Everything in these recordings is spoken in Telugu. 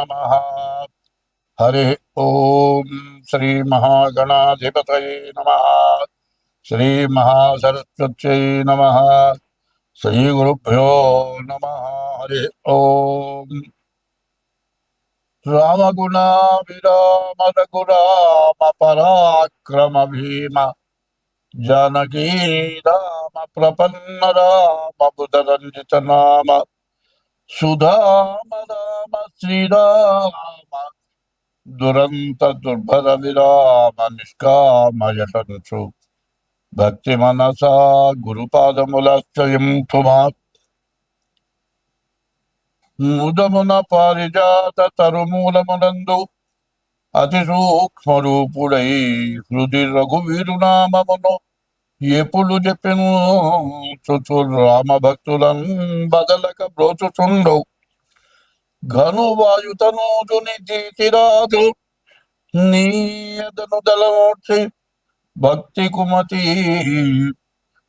नमः। हरे ओम श्री महागणाधिपत नमः। श्रीमहासरस्वत्यै नमः। श्रीगुरुभ्यो नमः। हरे ॐ पराक्रम भीम जानकी राम प्रपन्न राम बुधरञ्जित नाम సుధామ రామ శ్రీరామ దురంత దుర్భర విరామ నిష్కామయటంచు భక్తి మనసా గురుపాదములాశ్రయం తుమా ముదమున పారిజాత తరుమూలమునందు అతి సూక్ష్మ రూపుడై హృది రఘువీరునామమును ఎప్పుడు చెప్పెను చుచు రామ భక్తులను బదలక బ్రోచుచుండవు ఘను వాయుతనూజుని తీసిరాజు నీయదను దళమూర్చి భక్తి కుమతి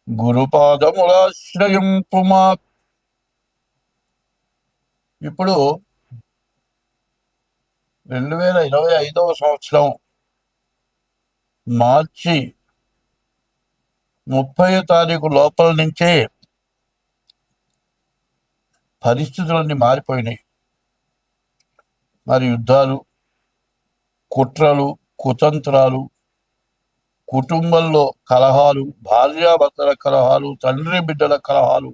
గురుపాదములాశ్రయం పుమా ఇప్పుడు రెండు వేల ఇరవై ఐదవ సంవత్సరం మార్చి ముప్పై తారీఖు లోపల నుంచే పరిస్థితులన్నీ మారిపోయినాయి. మరి యుద్ధాలు కుట్రలు కుతంత్రాలు కుటుంబంలో కలహాలు భార్యాభర్తల కలహాలు తండ్రి బిడ్డల కలహాలు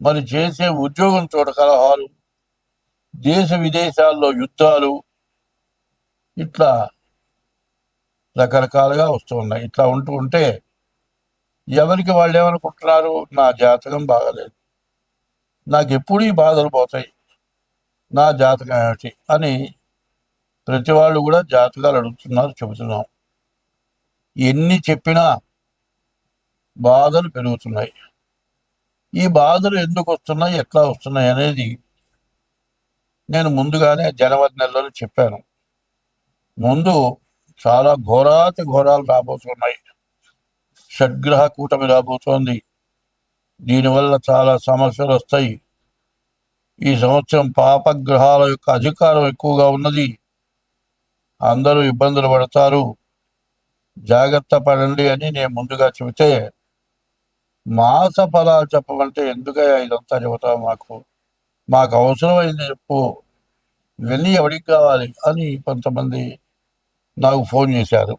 మరి చేసే ఉద్యోగం చోట కలహాలు దేశ విదేశాల్లో యుద్ధాలు ఇట్లా రకరకాలుగా వస్తున్నాయి ఇట్లా ఉంటూ ఉంటే ఎవరికి వాళ్ళు ఏమనుకుంటున్నారు? నా జాతకం బాగలేదు. నాకు ఎప్పుడు ఈ బాధలు పోతాయి. నా జాతకం ఏమిటి? అని ప్రతి వాళ్ళు కూడా జాతకాలు అడుగుతున్నారు చెబుతున్నాం ఎన్ని చెప్పినా బాధలు పెరుగుతున్నాయి. ఈ బాధలు ఎందుకు వస్తున్నాయి? ఎట్లా వస్తున్నాయి? అనేది నేను ముందుగానే జనవరి నెలలో చెప్పాను. ముందు చాలా ఘోరాతి ఘోరాలు రాబోతున్నాయి. షడ్గ్రహ కూటమి రాబోతోంది. దీనివల్ల చాలా సమస్యలు వస్తాయి. ఈ సంవత్సరం పాపగ్రహాల యొక్క అధికారం ఎక్కువగా ఉన్నది. అందరూ ఇబ్బందులు పడతారు. జాగ్రత్త పడండి అని నేను ముందుగా చెబితే మాస ఫలాలు చెప్పమంటే ఎందుకయ్యా ఇదంతా చెబుతా మాకు? మాకు అవసరమైంది చెప్పు. ఇవన్నీ ఎవరికి కావాలి అని కొంతమంది నాకు ఫోన్ చేశారు.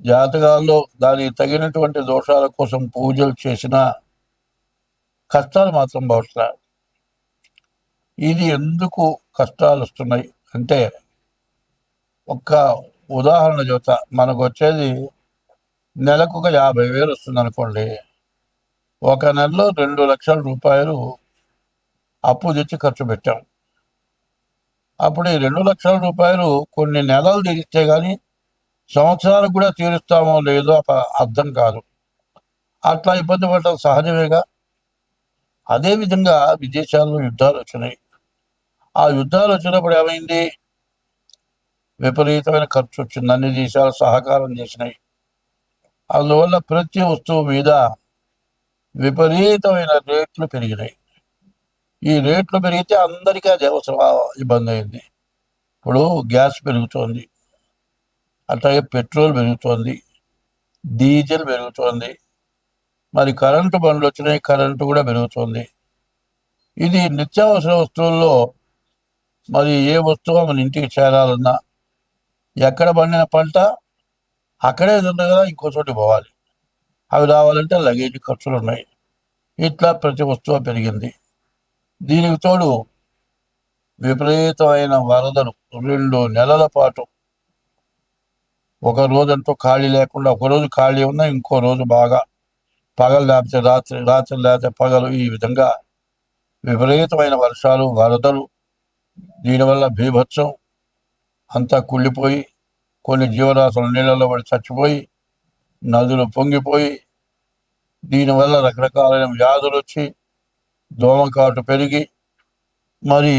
జాతకాల్లో దానికి తగినటువంటి దోషాల కోసం పూజలు చేసినా కష్టాలు మాత్రం బహుశా ఇది ఎందుకు కష్టాలు వస్తున్నాయి అంటే ఒక్క ఉదాహరణ చెబుతా. మనకు వచ్చేది నెలకు ఒక యాభై వేలు వస్తుంది అనుకోండి ఒక నెలలో రెండు లక్షల రూపాయలు అప్పు తెచ్చి ఖర్చు పెట్టాం. అప్పుడు ఈ రెండు లక్షల రూపాయలు కొన్ని నెలలు తీరిస్తే కానీ సంవత్సరాలకు కూడా తీరుస్తామో లేదో అప- అర్థం కాదు. అట్లా ఇబ్బంది పడటం సహజమేగా? అదేవిధంగా విదేశాల్లో యుద్ధాలు వచ్చినాయి ఆ యుద్ధాలు వచ్చినప్పుడు ఏమైంది? విపరీతమైన ఖర్చు వచ్చింది. అన్ని దేశాలు సహకారం చేసినాయి అందువల్ల ప్రతి వస్తువు మీద విపరీతమైన రేట్లు పెరిగినాయి ఈ రేట్లు పెరిగితే అందరికీ అది అవసరం. ఇబ్బంది అయింది. ఇప్పుడు గ్యాస్ పెరుగుతోంది. అట్లాగే పెట్రోల్ పెరుగుతోంది డీజిల్ పెరుగుతోంది మరి కరెంటు బండ్లు వచ్చినాయి కరెంటు కూడా పెరుగుతోంది. ఇది నిత్యావసర వస్తువుల్లో మరి ఏ వస్తువు మన ఇంటికి చేరాలన్నా ఎక్కడ పండిన పంట అక్కడే తిండగా ఇంకో చోటు పోవాలి. అవి రావాలంటే లగేజ్ ఖర్చులు ఉన్నాయి. ఇట్లా ప్రతి వస్తువు పెరిగింది. దీనికి తోడు విపరీతమైన వరదలు రెండు నెలల పాటు ఒక రోజంటూ ఖాళీ లేకుండా ఒక రోజు ఖాళీ ఉన్నా ఇంకో రోజు బాగా పగలు లేకపోతే రాత్రి రాత్రి లేకపోతే పగలు. ఈ విధంగా విపరీతమైన వర్షాలు వరదలు దీనివల్ల బీభత్సం అంతా కుళ్ళిపోయి కొన్ని జీవరాశులు నీళ్ళలో పడి చచ్చిపోయి నదులు పొంగిపోయి దీనివల్ల రకరకాలైన వ్యాధులు వచ్చి దోమకాటు పెరిగి మరి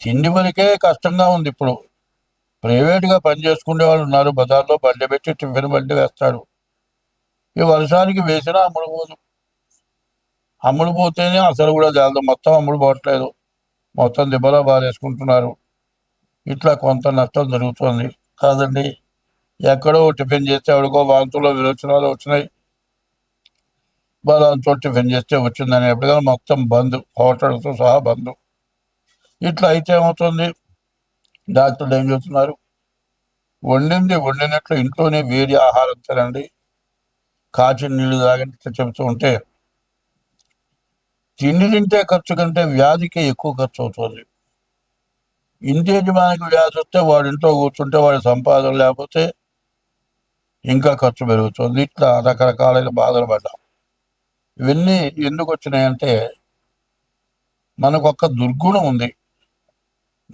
తిండి వరకే కష్టంగా ఉంది ఇప్పుడు. ప్రైవేట్గా పని చేసుకునే వాళ్ళు ఉన్నారు. బజార్లో బండి పెట్టి టిఫిన్ బండి వేస్తాడు ఈ వర్షానికి వేసినా అమ్ముడు పోదు. అమ్ముడు పోతేనే అసలు కూడా జాలదు మొత్తం అమ్ముడు పోవట్లేదు. మొత్తం దిబ్బలో బారేసుకుంటున్నారు ఇట్లా కొంత నష్టం జరుగుతుంది. కాదండి ఎక్కడో టిఫిన్ చేస్తే ఎవరికో వాంతుల్లో విరోచనాలు వచ్చినాయి. బలాంతో టిఫిన్ చేస్తే వచ్చిందని. ఎప్పటికైనా మొత్తం బంద్. హోటల్తో సహా బంద్. ఇట్లా అయితే ఏమవుతుంది? డాక్టర్లు ఏం చెబుతున్నారు వండింది వండినట్లు ఇంట్లోనే వేడి ఆహారం తినండి. కాచిన నీళ్ళు తాగండి చెబుతూ ఉంటే తిండి తింటే ఖర్చు కంటే వ్యాధికి ఎక్కువ ఖర్చు అవుతుంది. ఇంటి యజమానికి వ్యాధి వస్తే వాడి ఇంట్లో కూర్చుంటే వాడి సంపాదన లేకపోతే ఇంకా ఖర్చు పెరుగుతుంది. ఇట్లా రకరకాలైన బాధలు పడ్డాం. ఇవన్నీ ఎందుకు వచ్చినాయంటే మనకు ఒక దుర్గుణం ఉంది.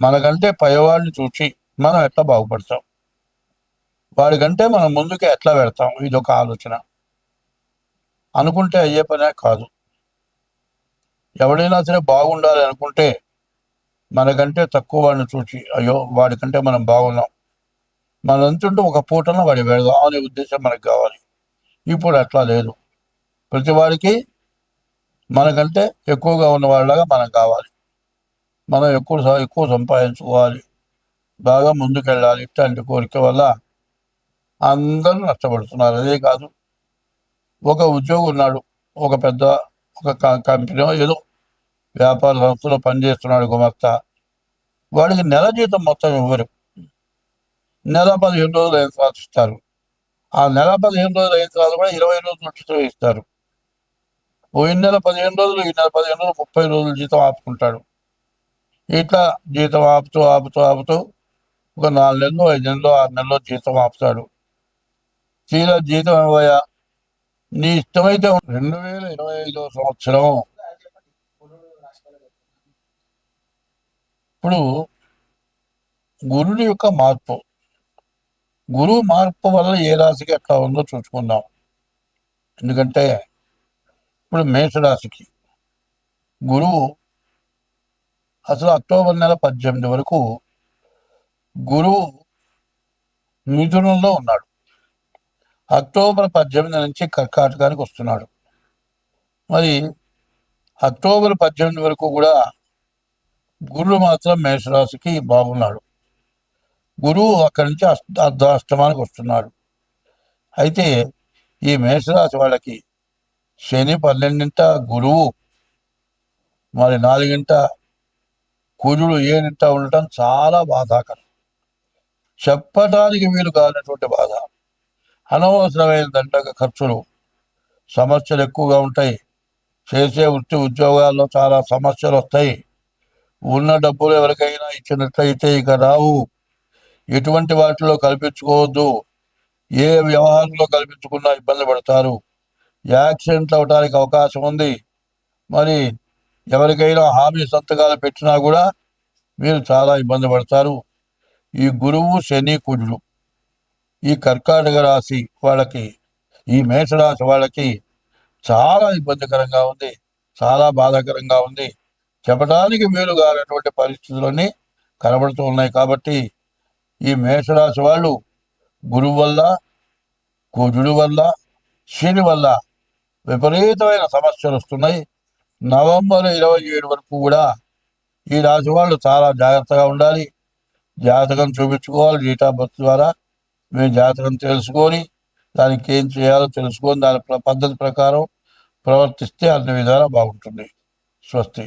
మనకంటే పైవాడిని చూసి మనం ఎట్లా బాగుపడతాం? వాడికంటే మనం ముందుకే ఎట్లా పెడతాం? ఇది ఒక ఆలోచన. అనుకుంటే అయ్యే పనే కాదు. ఎవడైనా సరే బాగుండాలి అనుకుంటే మనకంటే తక్కువ వాడిని చూసి అయ్యో వాడికంటే మనం బాగున్నాం. మనం ఎంతుంటే ఒక పూటన వాడి పెడదాం అనే ఉద్దేశం మనకు కావాలి. ఇప్పుడు అట్లా లేదు. ప్రతి వాడికి మనకంటే ఎక్కువగా ఉన్న వాళ్ళగా మనం కావాలి. మనం ఎక్కువ ఎక్కువ సంపాదించుకోవాలి. బాగా ముందుకెళ్ళాలి ఇట్లాంటి కోరిక వల్ల అందరూ నష్టపడుతున్నారు. అదే కాదు ఒక ఉద్యోగి ఉన్నాడు ఒక పెద్ద ఒక క- కంపెనీ ఏదో వ్యాపార సంస్థలో పనిచేస్తున్నాడు గుమస్తా. వాడికి నెల జీతం మొత్తం ఇవ్వరు. నెల పదిహేను రోజులు అయిన తర్వాత ఇస్తారు. ఆ నెల పదిహేను రోజులు అయిన తర్వాత కూడా ఇరవై రోజులు ఉచితం ఇస్తారు. పోయిన నెల పదిహేను రోజులు ఈ నెల పదిహేను రోజులు ముప్పై రోజులు జీతం ఆపుకుంటాడు. ఇట్లా జీతం ఆపుతూ ఆపుతూ ఆపుతూ ఒక నాలుగు నెలలు ఐదు నెలలు ఆరు నెలలు జీతం ఆపుతాడు. తీరా జీతం ఇవ్వయా? నీ ఇష్టమైతే రెండు వేల ఇరవై ఐదో సంవత్సరం. ఇప్పుడు గురుడి యొక్క మార్పు. గురువు మార్పు వల్ల ఏ రాశికి ఎట్లా ఉందో చూసుకుందాం. ఎందుకంటే ఇప్పుడు మేషరాశికి గురువు అసలు అక్టోబర్ నెల పద్దెనిమిది వరకు గురువు మిథునంలో ఉన్నాడు. అక్టోబర్ పద్దెనిమిది నుంచి కర్కాటకానికి వస్తున్నాడు. మరి అక్టోబర్ పద్దెనిమిది వరకు కూడా గురువు మాత్రం మేషరాశికి బాగున్నాడు. గురువు అక్కడి నుంచి అష్ట అర్ధాష్టమానికి వస్తున్నాడు. అయితే ఈ మేషరాశి వాళ్ళకి శని పన్నెండింట గురువు మరి నాలుగింట కుజుడు ఏనిట్టా ఉండటం చాలా బాధాకరం. చెప్పటానికి వీలు కానటువంటి బాధ. అనవసరమైన దండగ ఖర్చులు సమస్యలు ఎక్కువగా ఉంటాయి. చేసే వృత్తి ఉద్యోగాల్లో చాలా సమస్యలు వస్తాయి. ఉన్న డబ్బులు ఎవరికైనా ఇచ్చినట్లయితే ఇక రావు. ఎటువంటి వాటిలో కల్పించుకోవద్దు. ఏ వ్యవహారంలో కల్పించుకున్నా ఇబ్బంది పడతారు. యాక్సిడెంట్లు అవడానికి అవకాశం ఉంది. మరి ఎవరికైనా హామీ సంతకాలు పెట్టినా కూడా మీరు చాలా ఇబ్బంది పడతారు. ఈ గురువు శని కుజుడు. ఈ కర్కాటక రాశి వాళ్ళకి ఈ మేషరాశి వాళ్ళకి చాలా ఇబ్బందికరంగా ఉంది. చాలా బాధాకరంగా ఉంది. చెప్పడానికి వీలు కానటువంటి పరిస్థితులన్నీ కనబడుతూ ఉన్నాయి కాబట్టి ఈ మేషరాశి వాళ్ళు గురువు వల్ల కుజుడు వల్ల శని వల్ల విపరీతమైన సమస్యలు వస్తున్నాయి. నవంబర్ ఇరవై ఏడు వరకు కూడా ఈ రాశి వాళ్ళు చాలా జాగ్రత్తగా ఉండాలి. జాతకం చూపించుకోవాలి. డేట్ ఆఫ్ బర్త్ ద్వారా మేము జాతకం తెలుసుకొని దానికి ఏం చేయాలో తెలుసుకొని దాని పద్ధతి ప్రకారం ప్రవర్తిస్తే అన్ని విధాలా బాగుంటుంది. స్వస్తి.